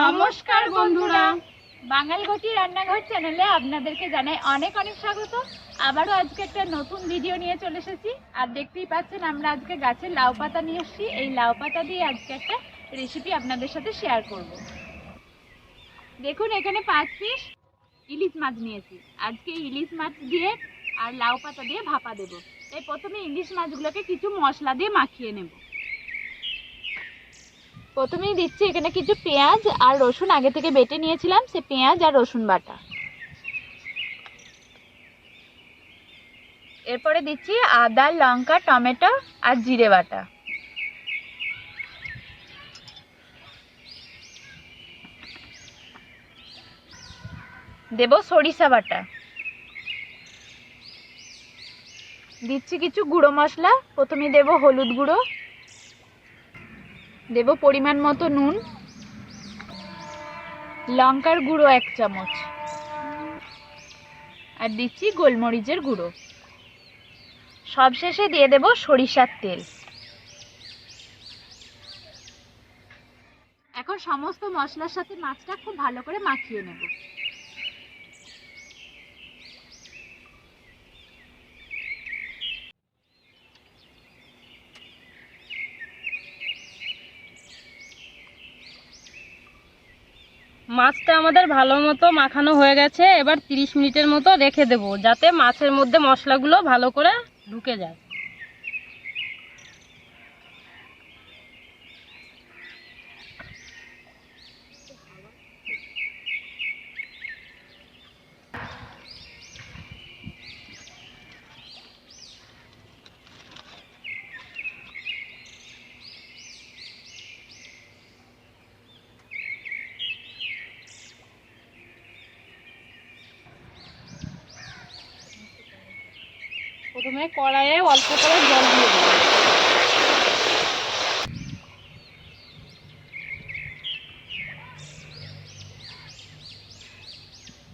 নমস্কার বন্ধুরা। বাঙালঘটি রান্নাঘর চ্যানেলে আপনাদেরকে জানাই অনেক অনেক স্বাগত। আবারও আজকে একটা নতুন ভিডিও নিয়ে চলে এসেছি। আর দেখতেই পাচ্ছেন, আমরা আজকে গাছের লাউ পাতা নিয়ে এসেছি। এই লাউ পাতা দিয়ে আজকে একটা রেসিপি আপনাদের সাথে শেয়ার করব। দেখুন, এখানে পাঁচ পিস ইলিশ মাছ নিয়েছি। আজকে ইলিশ মাছ দিয়ে আর লাউ পাতা দিয়ে ভাপা দেবো। তাই প্রথমে ইলিশ মাছগুলোকে কিছু মশলা দিয়ে মাখিয়ে নেব। প্রথমেই দিচ্ছি এখানে কিছু পেঁয়াজ আর রসুন। আগে থেকে বেটে নিয়েছিলাম সে পেঁয়াজ আর রসুন বাটা। এরপরে দিচ্ছি আদা, লঙ্কা, টমেটো আর জিরে বাটা। দেব সরিষা বাটা। দিচ্ছি কিছু গুঁড়ো মশলা। প্রথমে দেব হলুদ গুঁড়ো। দেব পরিমাণ মতো নুন। লঙ্কার গুঁড়ো এক চামচ। আর দিচ্ছি গোলমরিচের গুঁড়ো। সবশেষে দিয়ে দেব সরিষার তেল। এখন সমস্ত মশলার সাথে মাছটা খুব ভালো করে মাখিয়ে নেব। মাছটা আমাদের ভালো মতো মাখানো হয়ে গেছে। এবার 30 মিনিটের মতো রেখে দেবো, যাতে মাছের মধ্যে মশলাগুলো ভালো করে ঢুকে যায়। প্রথমে কড়াইয়ে অল্প করে জল দিয়ে দেবো।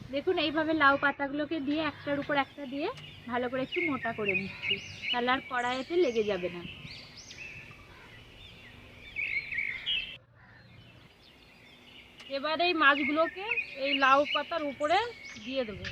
দেখুন, এইভাবে লাউ পাতাগুলোকে দিয়ে একটার উপর একটা দিয়ে ভালো করে একটু মোটা করে নিচ্ছি। তাহলে আর কড়াইতে লেগে যাবে না। এবার এই মাছগুলোকে এই লাউ পাতার উপরে দিয়ে দেবো।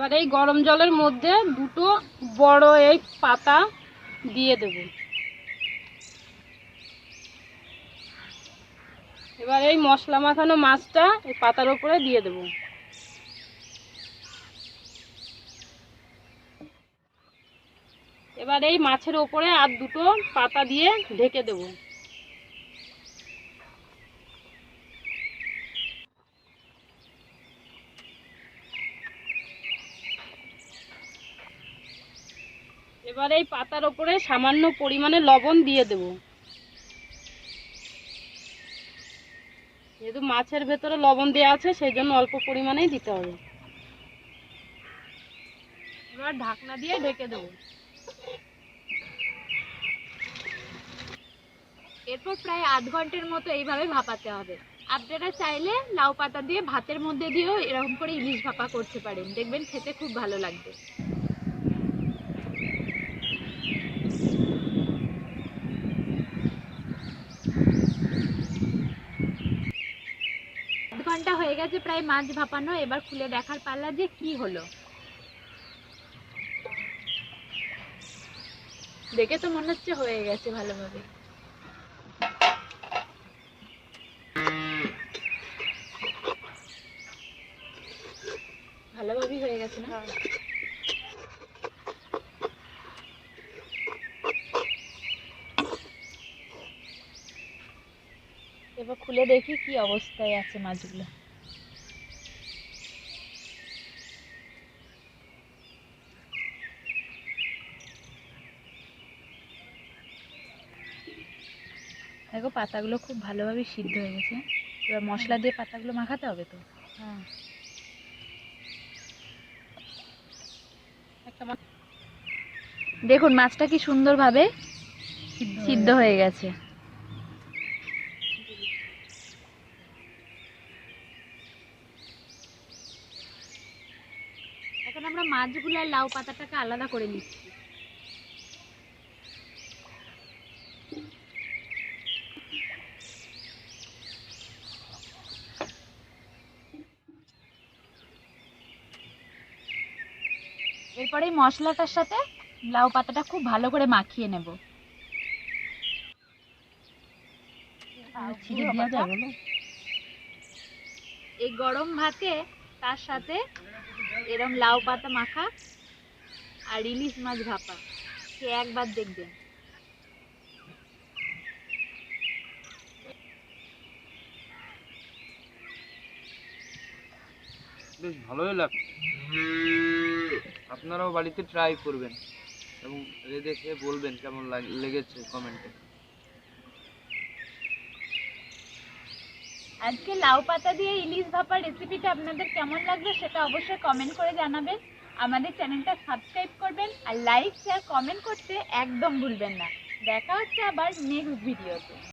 এবার এই গরম জলের মধ্যে দুটো বড় এই পাতা দিয়ে দেব। এবার এই মশলা মাখানো মাছটা এই পাতার উপরে দিয়ে দেব। এবার এই মাছের ওপরে আর দুটো পাতা দিয়ে ঢেকে দেব। এবার এই পাতার ওপরে সামান্য পরিমাণে লবণ দিয়ে দেব। যেহেতু মাছের ভেতরে লবণ দেওয়া আছে সেই জন্য অল্প পরিমাণেই দিতে হবে। এবার ঢাকনা দিয়ে ঢেকে দেবো। এরপর প্রায় আধ ঘণ্টার মতো এইভাবে ভাপাতে হবে। আপনারা চাইলে লাউ পাতা দিয়ে ভাতের মধ্যে দিয়েও এরকম করে ইলিশ ভাপা করতে পারেন। দেখবেন খেতে খুব ভালো লাগবে আধ ঘণ্টা হয়ে গেছে প্রায় মাছ ভাপানো এবার খুলে দেখার পাল্লা যে কি হলো। দেখে তো মনে হচ্ছে হয়ে গেছে ভালোভাবে। ভালোভাবেই হয়ে গেছে না? এবার খুলে দেখি কি অবস্থায় আছে মাছগুলো। দেখো পাতাগুলো খুব ভালোভাবে সিদ্ধ হয়ে গেছে। এবার মশলা দিয়ে পাতাগুলো মাখাতে হবে তো। হ্যাঁ। দেখুন মাছটা কি সুন্দরভাবে সিদ্ধ। হয়ে গেছে। এখন আমরা মাছগুলো আর লাউ পাতাটাকে আলাদা করে নিচ্ছি। এরপরে এই মশলাটার সাথে লাউ পাতাটা খুব ভালো করে মাখিয়ে নেব। এই গরম ভাতে তার সাথে এরম লাউ পাতা মাখা আর ইলিশ মাছ ভাপা। সে একবার দেখবেন বেশ ভালোই লাগছে আপনারাও বাড়িতে ট্রাই করবেন এবং রেঁধে খেয়ে বলবেন কেমন লাগ- লেগেছে কমেন্টে আজকে লাউ পাতা দিয়ে ইলিশ ভাপার রেসিপিটা আপনাদের কেমন লাগবে সেটা অবশ্যই কমেন্ট করে জানাবেন। আমাদের চ্যানেলটা সাবস্ক্রাইব করবেন আর লাইক শেয়ার কমেন্ট করতে একদম ভুলবেন না। দেখা হচ্ছে আবার নেক্সট ভিডিওতে